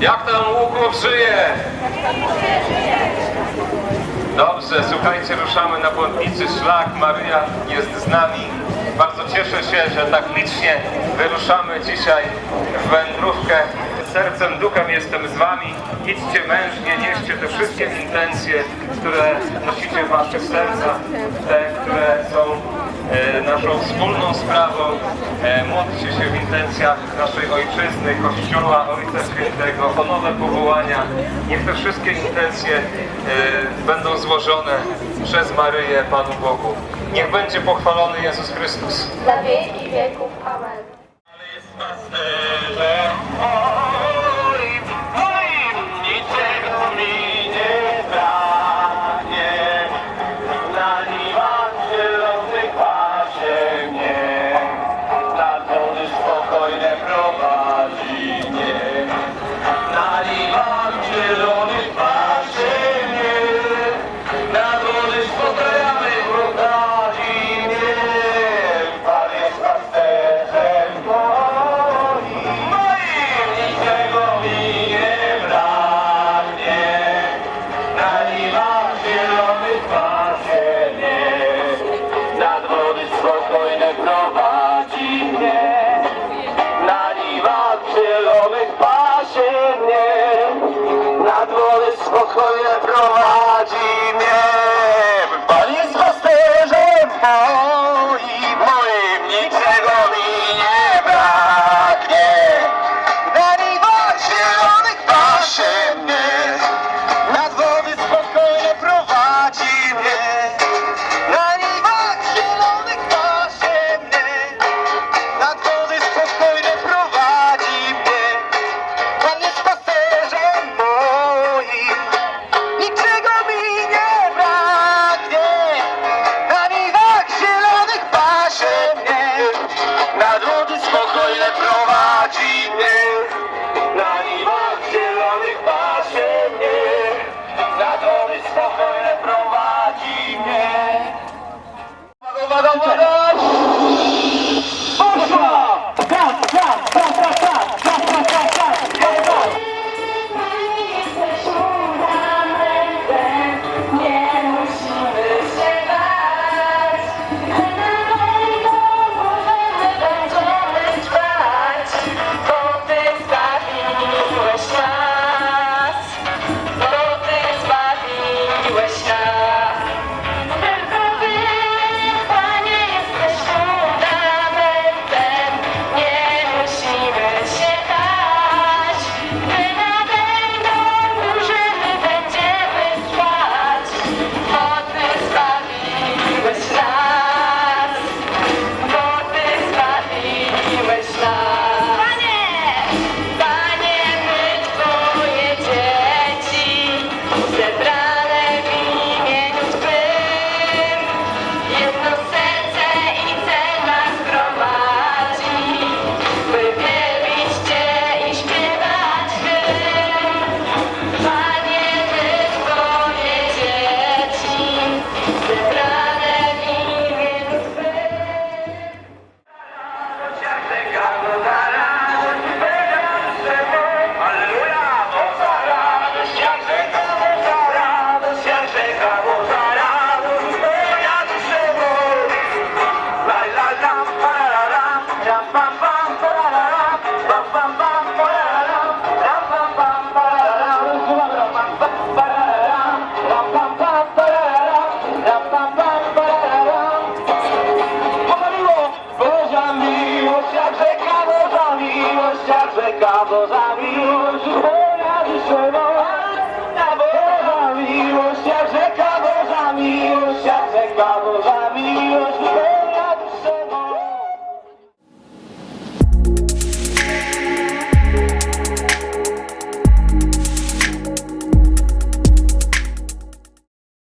Jak tam Łuków żyje? Dobrze, słuchajcie, ruszamy na błędniczy szlak. Maryja jest z nami. Bardzo cieszę się, że tak licznie wyruszamy dzisiaj w wędrówkę. Sercem, duchem jestem z wami. Idźcie mężnie, nieście te wszystkie intencje, które nosicie w waszych sercach, te, które są naszą wspólną sprawą. E, módlcie się w intencjach naszej ojczyzny, Kościoła, Ojca Świętego, o nowe powołania. Niech te wszystkie intencje e, będą złożone przez Maryję Panu Bogu. Niech będzie pochwalony Jezus Chrystus. na wieki wieków. Amen. wojnę prowadzi bam, bam.